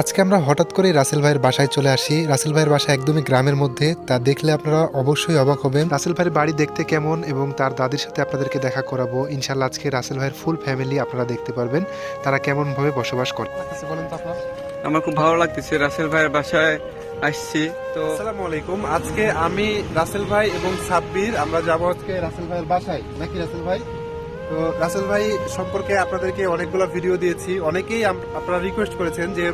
আজকে আমরা হঠাৎ করে রাসেল ভাইয়ের বাসায় চলে আসি। রাসেল ভাইয়ের বাসা একদমই গ্রামের মধ্যে। তা দেখলে আপনারা অবশ্যই অবাক হবেন। রাসেল ভাইয়ের বাড়ি দেখতে কেমন এবং তার দাদির সাথে আপনাদেরকে দেখা করাবো। ইনশাল্লাহ আজকে রাসেল ভাইয়ের ফুল ফ্যামিলি আপনারা দেখতে পারবেন। তারা কেমন ভাবে বসবাস করে বলেন তো আমার খুব ভালো লাগতেছে। রাসেল ভাইয়ের বাসায় আসছি তো আসসালামু আলাইকুম। আজকে আমি রাসেল ভাই এবং সাব্বির আমরা যাব আজকে রাসেল ভাইয়ের বাসায়। নাকি রাসেল ভাই? তো রাসেল ভাই সম্পর্কে আপনাদেরকে অনেকগুলো ভিডিও দিয়েছি। অনেকেই আপনারা রিকোয়েস্ট করেছেন যে,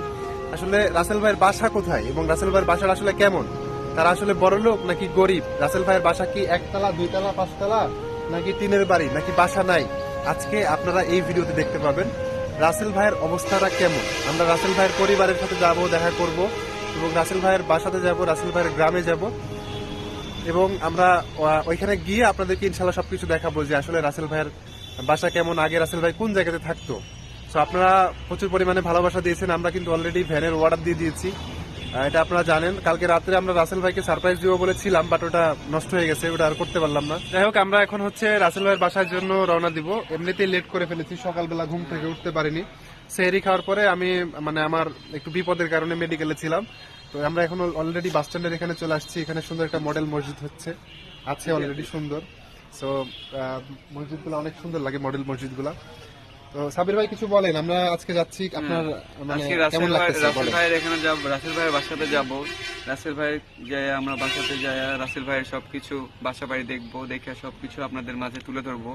আসলে রাসেল ভাইয়ের বাসা কোথায় এবং রাসেল ভাইয়ের বাসাটা আসলে কেমন? তারা আসলে বড় লোক নাকি গরিব? রাসেল ভাইয়ের বাসা কি একতলা, দুইতলা, পাঁচতলা, নাকি টিনের বাড়ি, নাকি বাসা নাই? আজকে আপনারা এই ভিডিওতে দেখতে পাবেন রাসেল ভাইয়ের অবস্থাটা কেমন। আমরা রাসেল ভাইয়ের পরিবারের সাথে যাব, দেখা করব এবং রাসেল ভাইয়ের বাসাতে যাব, রাসেল ভাইয়ের গ্রামে যাব এবং আমরা ওইখানে গিয়ে আপনাদেরকে ইনশাল্লাহ সবকিছু দেখাবো যে আসলে রাসেল ভাইয়ের বাসা কেমন? আগে রাসেল ভাই কোন জায়গাতে থাকতো? তো আপনারা প্রচুর পরিমাণে ভালোবাসা দিয়েছেন। আমরা কিন্তু অলরেডি ভ্যানের অর্ডার দিয়ে দিয়েছি। এটা আপনারা জানেন। কালকে রাত্রে আমরা রাসেল ভাইকে সারপ্রাইজ দিব বলেছিলাম বাট ওটা নষ্ট হয়ে গেছে। ওটা আর করতে পারলাম না। যাই হোক, আমরা এখন হচ্ছে রাসেল ভাইয়ের বাসার জন্য রওনা দিব। এমনিতেই লেট করে ফেলেছি। সকালবেলা ঘুম থেকে উঠতে পারিনি। সেহরি খাওয়ার পরে আমি মানে আমার একটু বিপদের কারণে মেডিকেলে ছিলাম। তো আমরা এখন অলরেডি বাস স্ট্যান্ডের এখানে চলে আসছি। এখানে সুন্দর একটা মডেল মসজিদ হচ্ছে। আছে অলরেডি সুন্দর। সো মসজিদগুলো অনেক সুন্দর লাগে মডেল মসজিদগুলো। সাবির ভাই কিছু বলেন? আমরা আজকে যাচ্ছি আপনার মানে কেমন ভাই লাগতেছে রাসেল ভাইয়ের এখানে যাব রাসেল ভাইয়ের বাসাতে যাব। রাসেল ভাই যাই আমরা বাসাতে যাই রাসেল ভাইয়ের সবকিছু বাসা বাড়ি দেখব দেখে সবকিছু আপনাদের মাঝে তুলে ধরবো।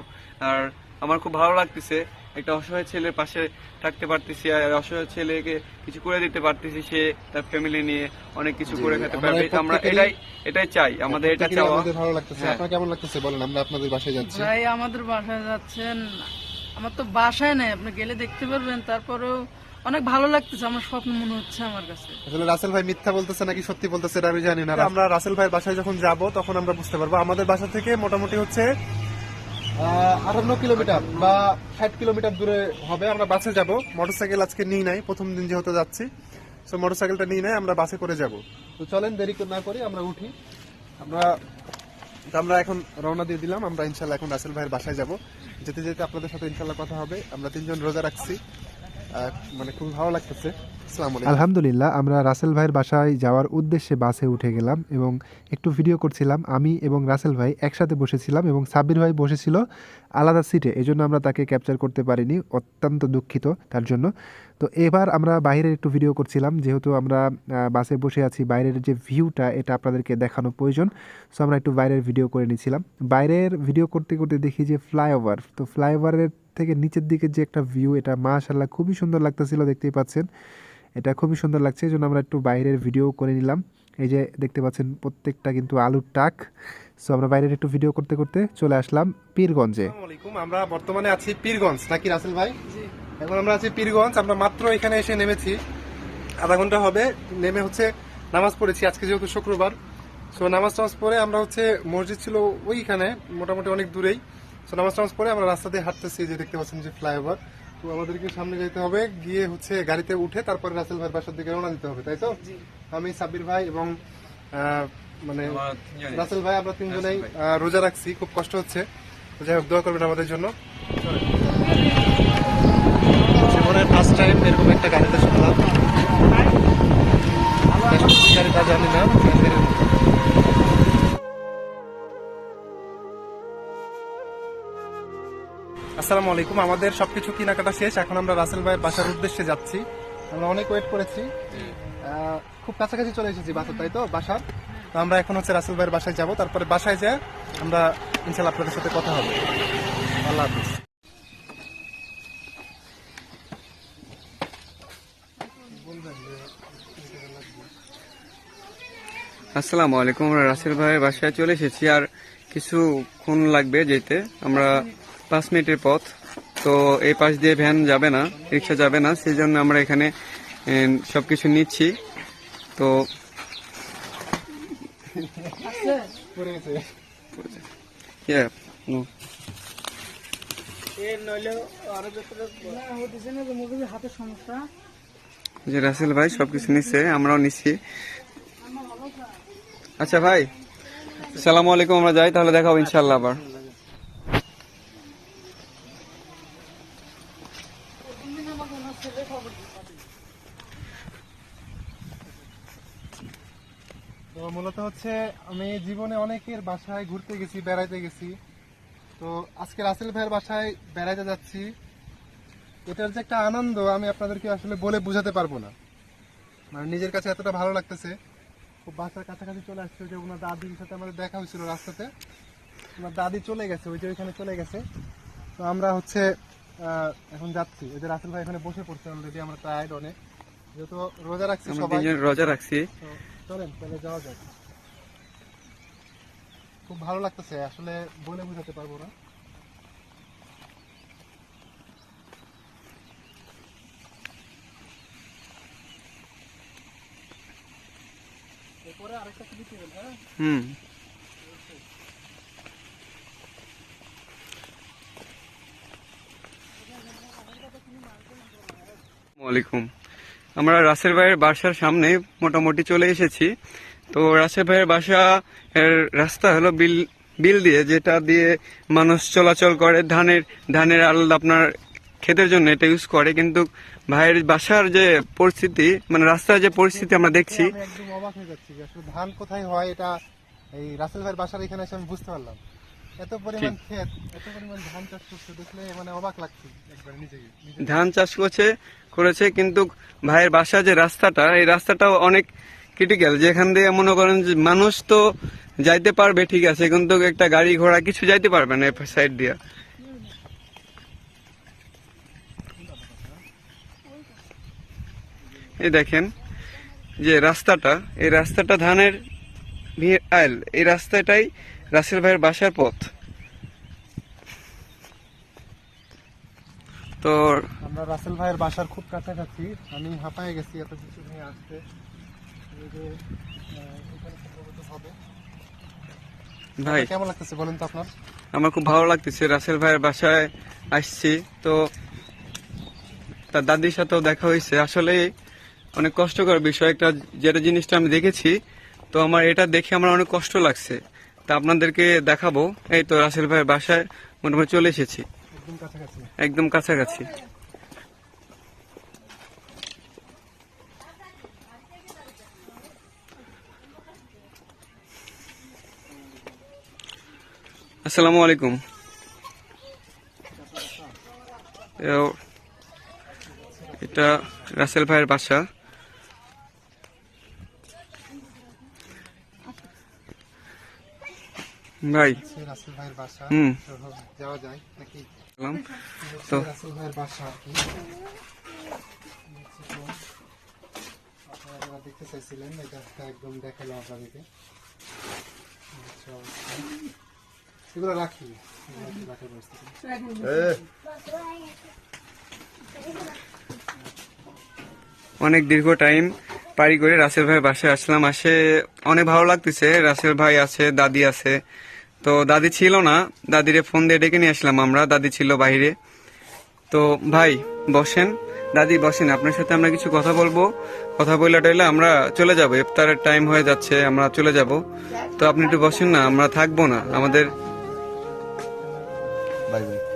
আর আমার খুব ভালো লাগতেছে একটা অসহায় ছেলের পাশে থাকতে পারতেছি আর অসহায় ছেলেকে কিছু করে দিতে পারতেছি সে তার ফ্যামিলি নিয়ে অনেক কিছু করে খেতে আমরা পারবে। আমরা এটাই এটাই চাই আমাদের এটা চাওয়া। আমাদের ভালো লাগতেছে। হ্যাঁ। আপনার কেমন লাগতেছে বলেন? আমরা আপনাদের বাসায় যাচ্ছি। ভাই আমাদের বাসায় যাচ্ছেন আমার তো বাসায় নাই আপনি গেলে দেখতে পারবেন তারপরেও অনেক ভালো লাগতেছে আমার স্বপ্ন মনে হচ্ছে আমার কাছে। আসলে রাসেল ভাই মিথ্যা বলতেছে নাকি সত্যি বলতেছে এটা আমি জানি না। আমরা রাসেল ভাইয়ের বাসায় যখন যাব তখন আমরা বুঝতে পারব। আমাদের বাসা থেকে মোটামুটি হচ্ছে আটান্ন কিলোমিটার বা ষাট কিলোমিটার দূরে হবে। আমরা বাসে যাব। মোটরসাইকেল আজকে নিই নাই প্রথম দিন যেহেতু যাচ্ছি। তো মোটরসাইকেলটা নিই নাই আমরা বাসে করে যাব। তো চলেন দেরি করে না করি আমরা উঠি। আমরা তো আমরা এখন রওনা দিয়ে দিলাম। আমরা ইনশাল্লাহ এখন রাসেল ভাইয়ের বাসায় যাব। যেতে যেতে আপনাদের সাথে ইনশাল্লাহ কথা হবে। আমরা তিনজন রোজা রাখছি। মানে খুব ভালো লাগতেছে। আলহামদুলিল্লাহ, আমরা রাসেল ভাইয়ের বাসায় যাওয়ার উদ্দেশ্যে বাসে উঠে গেলাম এবং একটু ভিডিও করছিলাম। আমি এবং রাসেল ভাই একসাথে বসেছিলাম এবং সাব্বির ভাই বসেছিল আলাদা সিটে, এজন্য আমরা তাকে ক্যাপচার করতে পারিনি, অত্যন্ত দুঃখিত তার জন্য। তো এবার আমরা বাইরের একটু ভিডিও করছিলাম, যেহেতু আমরা বাসে বসে আছি, বাইরের যে ভিউটা, এটা আপনাদেরকে দেখানো প্রয়োজন। সো আমরা একটু বাইরের ভিডিও করে নিয়েছিলাম বাইরের ভিডিও করতে করতে দেখি যে ফ্লাইওভার, তো ফ্লাইওভারের থেকে নিচের দিকে যে একটা ভিউ, এটা মাশাল্লাহ খুবই সুন্দর লাগতেছিল, দেখতেই পাচ্ছেন। এটা খুবই সুন্দর লাগছে এই জন্য আমরা একটু বাইরের ভিডিও করে নিলাম। এই যে দেখতে পাচ্ছেন প্রত্যেকটা কিন্তু আলুর টাক। সো আমরা বাইরের একটু ভিডিও করতে করতে চলে আসলাম পীরগঞ্জে। আমরা বর্তমানে আছি পীরগঞ্জ নাকি রাসেল ভাই? এখন আমরা আছি পীরগঞ্জ আমরা মাত্র এখানে এসে নেমেছি। আধা ঘণ্টা হবে নেমে হচ্ছে নামাজ পড়েছি আজকে যেহেতু শুক্রবার। সো নামাজ টামাজ পরে আমরা হচ্ছে মসজিদ ছিল ওইখানে মোটামুটি অনেক দূরেই। সো নামাজ টামাজ পরে আমরা রাস্তা দিয়ে হাঁটতেছি যে দেখতে পাচ্ছেন যে ফ্লাইওভার তো আমাদেরকে সামনে যেতে হবে। গিয়ে হচ্ছে গাড়িতে উঠে তারপরে রাসেল ভাইয়ের বাসার দিকে রওনা দিতে হবে তাই তো? আমি সাব্বির ভাই এবং মানে রাসেল ভাই আমরা তিনজনেই রোজা রাখছি খুব কষ্ট হচ্ছে। যাই হোক দোয়া করবেন আমাদের জন্য। জীবনের ফার্স্ট টাইম এরকম একটা গাড়িতে শুনলাম গাড়িটা জানি না আসসালামু আলাইকুম। আমাদের সবকিছু কেনাকাটা শেষ। এখন আমরা রাসেল ভাইয়ের বাসার উদ্দেশ্যে যাচ্ছি। আমরা অনেক ওয়েট করেছি। খুব কাছাকাছি চলে এসেছি বাসার তাই তো? বাসার তো আমরা এখন হচ্ছে রাসেল ভাইয়ের বাসায় যাব। তারপরে বাসায় যেয়ে আমরা ইনশাল্লাহ আপনাদের সাথে কথা হবে। আল্লাহ হাফিজ। আসসালামু আলাইকুম। আমরা রাসেল ভাইয়ের বাসায় চলে এসেছি। আর কিছুক্ষণ লাগবে যেতে। আমরা পাঁচ মিনিটের পথ। তো এই পাশ দিয়ে ভ্যান যাবে না, রিক্সা যাবে না সেই জন্য আমরা এখানে সব কিছু নিচ্ছি। তো যে রাসেল ভাই সবকিছু নিচ্ছে, আমরাও নিচ্ছি। আচ্ছা ভাই, সালামু আলাইকুম, আমরা যাই, তাহলে দেখাবো ইনশাল্লাহ আবার। তো মূলত হচ্ছে আমি জীবনে অনেকের বাসায় ঘুরতে গেছি, বেড়াইতে গেছি। তো আজকে রাসেল ভাইয়ের বাসায় বেড়াইতে যাচ্ছি। এটার যে একটা আনন্দ আমি আপনাদেরকে আসলে বলে বোঝাতে পারব না। মানে নিজের কাছে এতটা ভালো লাগতেছে। খুব বাসার কাছাকাছি চলে আসছে যে ওনার দাদির সাথে আমাদের দেখা হয়েছিল রাস্তাতে। ওনার দাদি চলে গেছে, ওই যে ওইখানে চলে গেছে। তো আমরা হচ্ছে এখন যাচ্ছি। ওই যে রাসেল ভাই এখানে বসে পড়ছে অলরেডি আমরা টায়ার্ড অনেক যেহেতু রোজা রাখছি সবাই। রোজা রাখছি। চলেন তাহলে যাওয়া যাক। খুব ভালো লাগতেছে আসলে বলে বোঝাতে পারব না। এরপরে আরেকটা ছবি হ্যাঁ? হুম। ওয়ালাইকুম আমরা রাসেল ভাইয়ের বাসার সামনে মোটামুটি চলে এসেছি। তো রাসেল ভাইয়ের বাসা এর রাস্তা হলো বিল বিল দিয়ে, যেটা দিয়ে মানুষ চলাচল করে। ধানের ধানের আলাদা আপনার ক্ষেতের জন্য এটা ইউজ করে। কিন্তু ভাইয়ের বাসার যে পরিস্থিতি মানে রাস্তার যে পরিস্থিতি আমরা দেখছি ধান কোথায় হয়, এটা এই রাসেল ভাইয়ের বাসার এখানে এসে আমি বুঝতে পারলাম। এত পরিমাণ ক্ষেত এত পরিমাণ ধান চাষ করছে দেখলে মানে অবাক লাগছে একবার নিজেকে ধান চাষ করছে করেছে কিন্তু ভাইয়ের বাসা যে রাস্তাটা এই রাস্তাটাও অনেক ক্রিটিক্যাল যেখান দিয়ে মনে করেন যে মানুষ তো যাইতে পারবে ঠিক আছে কিন্তু একটা গাড়ি ঘোড়া কিছু যাইতে পারবে না সাইড দিয়ে। এই দেখেন যে রাস্তাটা এই রাস্তাটা ধানের ভি- আইল এই রাস্তাটাই রাসেল ভাইয়ের বাসার পথ। তো আমরা রাসেল ভাইয়ের বাসার খুব কাছাকাছি আমি হাঁপায়ে গেছি এত কিছু নিয়ে আসতে। ভাই কেমন লাগতেছে বলেন তো আপনার? আমার খুব ভালো লাগতেছে। রাসেল ভাইয়ের বাসায় আসছি। তো তার দাদির সাথেও দেখা হয়েছে। আসলে অনেক কষ্টকর বিষয়। একটা যেটা জিনিসটা আমি দেখেছি তো আমার এটা দেখে আমার অনেক কষ্ট লাগছে। তা আপনাদেরকে দেখাবো। এই তো রাসেল ভাইয়ের বাসায় মোটামুটি চলে এসেছি। একদম কাছাকাছি। আসসালামু আলাইকুম। এটা রাসেল ভাইয়ের বাসা। ভাই। রাসেল ভাইয়ের বাসা। হুম। যাওয়া যায় নাকি? তো তো- রাসেল ভাইয়ের বাসা আর কি। আপনারা দেখতে চাইছিলেন এটা একটা একদম দেখাল আপনাদেরকে। আচ্ছা, এগুলো রাখি। রাখার পরিস্থিতি। অনেক দীর্ঘ টাইম পারি করে রাসেল ভাই বাসায় আসলাম। আসে অনেক ভালো লাগতেছে। রাসেল ভাই আছে দাদি আছে। তো দাদি ছিল না, দাদিরে ফোন দিয়ে ডেকে নিয়ে আসলাম আমরা, দাদি ছিল বাইরে তো ভাই, বসেন। দাদি, বসেন, আপনার সাথে আমরা কিছু কথা বলব। কথা বললে টইলে আমরা চলে যাব, ইফতারের টাইম হয়ে যাচ্ছে, আমরা চলে যাব। তো আপনি একটু বসেন না, আমরা থাকব না, আমাদের বাই বাই